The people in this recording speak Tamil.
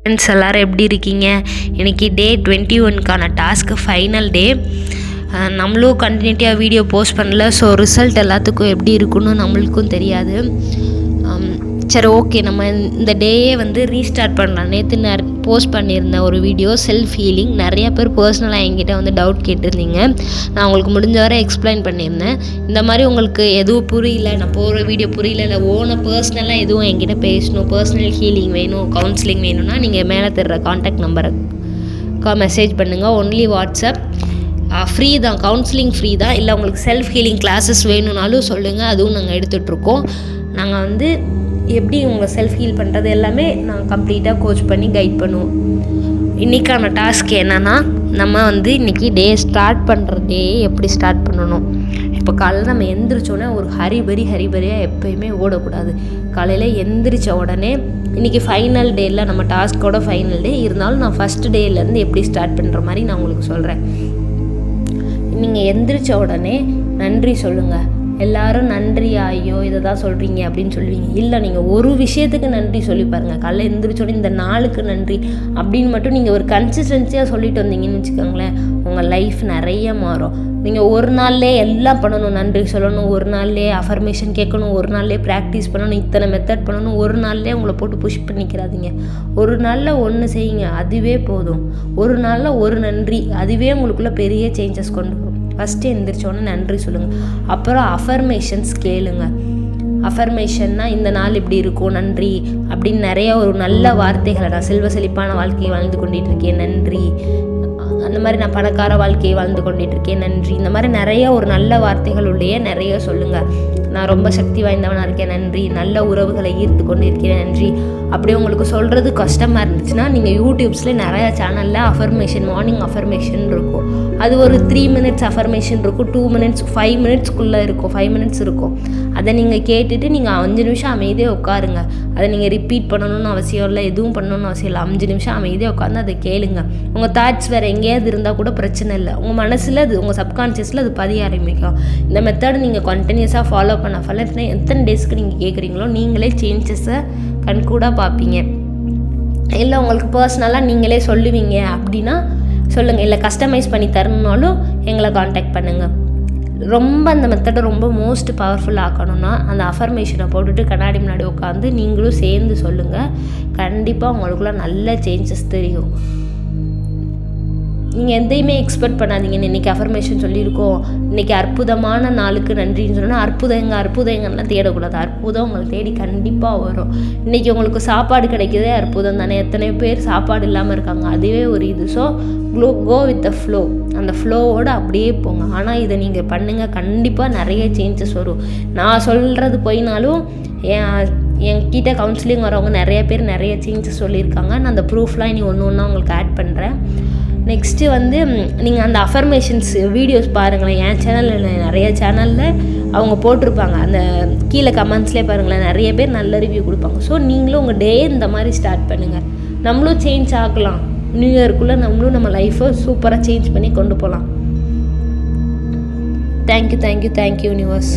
ஃப்ரெண்ட்ஸ் எல்லோரும் எப்படி இருக்கீங்க? இன்றைக்கி டே டுவெண்ட்டி ஒன்க்கான டாஸ்க்கு ஃபைனல் டே நம்மளும் கண்டினியூட்டியாக வீடியோ போஸ்ட் பண்ணல. ஸோ ரிசல்ட் எல்லாத்துக்கும் எப்படி இருக்குன்னு நம்மளுக்கும் தெரியாது. சரி ஓகே நம்ம இந்த டேயே வந்து ரீஸ்டார்ட் பண்ணலாம். நேற்று போஸ்ட் பண்ணியிருந்தேன் ஒரு வீடியோ செல்ஃப் ஹீலிங் நிறைய பேர் பர்சனலாக என்கிட்ட வந்து டவுட் கேட்டிருந்தீங்க. நான் உங்களுக்கு முடிஞ்ச வரை எக்ஸ்பிளைன் பண்ணியிருந்தேன். இந்த மாதிரி உங்களுக்கு எதுவும் புரியல நான் போகிற வீடியோ புரியல இல்லை ஓன பர்சனலாக எதுவும் என்கிட்ட பேசணும் பர்சனல் ஹீலிங் வேணும் கவுன்சிலிங் வேணும்னா நீங்கள் மேலே தர்ற காண்டாக்ட் நம்பருக்கு மெசேஜ் பண்ணுங்கள் ஒன்லி வாட்ஸ்அப் ஃப்ரீ தான் கவுன்சிலிங் ஃப்ரீ தான். இல்லை உங்களுக்கு செல்ஃப் ஹீலிங் கிளாஸஸ் வேணும்னாலும் சொல்லுங்கள் அதுவும் நாங்கள் எடுத்துகிட்ருக்கோம் நாங்கள் வந்து எப்படி உங்களை செல்ஃப் ஹீல் பண்ணுறது எல்லாமே நாங்கள் கம்ப்ளீட்டாக கோச் பண்ணி கைட் பண்ணுவோம். இன்றைக்கான டாஸ்க் என்னென்னா நம்ம வந்து இன்றைக்கி டே ஸ்டார்ட் பண்ணுற டே எப்படி ஸ்டார்ட் பண்ணணும். இப்போ காலையில் நம்ம எந்திரிச்சோடனே ஒரு ஹரிபரி ஹரிபரியாக எப்பயுமே ஓடக்கூடாது. காலையில் எந்திரிச்ச உடனே இன்றைக்கி ஃபைனல் டேயில் நம்ம டாஸ்க்கோட ஃபைனல் டே இருந்தாலும் நான் ஃபஸ்ட் டேலேருந்து எப்படி ஸ்டார்ட் பண்ணுற மாதிரி நான் உங்களுக்கு சொல்கிறேன் நீங்கள் எந்திரிச்ச உடனே நன்றி சொல்லுங்கள் எல்லாரும் நன்றி ஐயோ இதை தான் சொல்கிறீங்க அப்படின்னு சொல்லுவீங்க. இல்லை நீங்கள் ஒரு விஷயத்துக்கு நன்றி சொல்லி பாருங்கள் காலைல எந்திரிச்ச இந்த நாளுக்கு நன்றி அப்படின்னு மட்டும் நீங்கள் ஒரு கன்சிஸ்டன்சியாக சொல்லிட்டு வந்தீங்கன்னு வச்சுக்கோங்களேன் உங்கள் லைஃப் நிறைய மாறும். நீங்கள் ஒரு நாள்லே எல்லாம் பண்ணணும் நன்றி சொல்லணும் ஒரு நாள்லே அஃபர்மேஷன் கேட்கணும் ஒரு நாள்லே ப்ராக்டிஸ் பண்ணணும் இத்தனை மெத்தட் பண்ணணும் ஒரு நாள்லே உங்களை போட்டு புஷ் பண்ணிக்கிறாதீங்க. ஒரு நாளில் ஒன்று செய்யுங்க அதுவே போதும். ஒரு நாளில் ஒரு நன்றி அதுவே உங்களுக்குள்ளே பெரிய சேஞ்சஸ் கொண்டு வரும். ஃபஸ்ட்டு எந்திரிச்சோன்னே நன்றி சொல்லுங்கள் அப்புறம் அஃபர்மேஷன்ஸ் கேளுங்க. அஃபர்மேஷன்னா இந்த நாள் இப்படி இருக்கும் நன்றி அப்படின்னு நிறைய ஒரு நல்ல வார்த்தைகளை நான் செல்வ செழிப்பான வாழ்க்கையை வாழ்ந்து கொண்டிட்டு இருக்கேன். நன்றி. அந்த மாதிரி நான் பணக்கார வாழ்க்கையை வாழ்ந்து கொண்டிட்டு இருக்கேன் நன்றி. இந்த மாதிரி நிறைய ஒரு நல்ல வார்த்தைகள் உள்ளே நிறைய சொல்லுங்கள் நான் ரொம்ப சக்தி வாய்ந்தவனாக இருக்கேன். நன்றி. நல்ல உறவுகளை ஈர்த்து கொண்டு இருக்கிறேன் நன்றி. அப்படியே உங்களுக்கு சொல்கிறது கஷ்டமாக இருந்துச்சுன்னா நீங்கள் யூடியூப்ஸில் நிறைய சேனலில் அஃபர்மேஷன் மார்னிங் அஃபர்மேஷன் இருக்கும். அது ஒரு த்ரீ மினிட்ஸ் அஃபர்மேஷன் இருக்கும். டூ மினிட்ஸ் ஃபைவ் மினிட்ஸ்க்குள்ளே இருக்கும். ஃபைவ் மினிட்ஸ் இருக்கும். அதை நீங்கள் கேட்டுட்டு நீங்கள் அஞ்சு நிமிஷம் அமைதியாக உட்காருங்க. அதை நீங்கள் ரிப்பீட் பண்ணணும்னு அவசியம் இல்லை எதுவும் பண்ணணும்னு அவசியம் இல்லை. அஞ்சு நிமிஷம் அமைதியாக உட்காந்து அதை கேளுங்க. உங்கள் தாட்ஸ் வேறு எங்கேயாவது இருந்தால் கூட பிரச்சனை இல்லை. உங்கள் மனசில் அது உங்கள் சப்கான்ஷியஸில் அது பதிய ஆரம்பிக்கும். இந்த மெத்தட் நீங்கள் கண்டினியூஸாக ஃபாலோ பண்ண ஃபாலோ பண்ண எத்தனை டேஸ்க்கு நீங்கள் கேட்குறீங்களோ நீங்களே சேஞ்சஸை கண்கூடாக பார்ப்பீங்க. இல்லை உங்களுக்கு பர்சனலாக நீங்களே சொல்லுவீங்க அப்படின்னா சொல்லுங்கள் இல்லை கஸ்டமைஸ் பண்ணி தரணுன்னாலும் எங்களை காண்டாக்ட் பண்ணுங்கள் ரொம்ப அந்த மெத்தடை ரொம்ப மோஸ்ட் பவர்ஃபுல் ஆக்கணும்னா அந்த அஃபர்மேஷனை போட்டுட்டு கண்ணாடி முன்னாடி உட்காந்து நீங்களும் சேர்ந்து சொல்லுங்கள் கண்டிப்பாக உங்களுக்குள்ள நல்ல சேஞ்சஸ் தெரியும். நீங்கள் எதையுமே எக்ஸ்பெக்ட் பண்ணாதீங்க இன்றைக்கி அஃபர்மேஷன் சொல்லியிருக்கோம். இன்றைக்கி அற்புதமான நாளுக்கு நன்றின்னு சொன்னால் அற்புதங்க அற்புதங்கள்லாம் தேடக்கூடாது. அற்புதம் உங்களை தேடி கண்டிப்பாக வரும். இன்றைக்கி உங்களுக்கு சாப்பாடு கிடைக்கிறதே அற்புதம் தானே. எத்தனை பேர் சாப்பாடு இல்லாமல் இருக்காங்க. அதுவே ஒரு இது. So glow go with the flow அந்த ஃப்ளோவோடு அப்படியே போங்க. ஆனால் இதை நீங்கள் பண்ணுங்கள் கண்டிப்பாக நிறைய சேஞ்சஸ் வரும். நான் சொல்கிறது போயினாலும் என் என்கிட்ட கவுன்சிலிங் வரவங்க நிறைய பேர் நிறைய சேஞ்சஸ் சொல்லியிருக்காங்க. நான் அந்த ப்ரூஃப்லாம் இனி ஒன்று ஒன்றா உங்களுக்கு ஆட் பண்ணுறேன் நெக்ஸ்ட்டு வந்து நீங்கள் அந்த அஃபர்மேஷன்ஸ் வீடியோஸ் பாருங்களேன். என் சேனலில் நிறைய சேனலில் அவங்க போட்டிருப்பாங்க. அந்த கீழே கமெண்ட்ஸ்லேயே பாருங்களேன். நிறைய பேர் நல்ல ரிவ்யூ கொடுப்பாங்க. ஸோ நீங்களும் உங்கள் டே இந்த மாதிரி ஸ்டார்ட் பண்ணுங்கள் நம்மளும் சேஞ்ச் ஆகலாம். நியூ இயர்க்குள்ளே நம்மளும் நம்ம லைஃப்பை சூப்பராக சேஞ்ச் பண்ணி கொண்டு போகலாம் தேங்க்யூ தேங்க்யூ தேங்க்யூ யூனிவர்ஸ்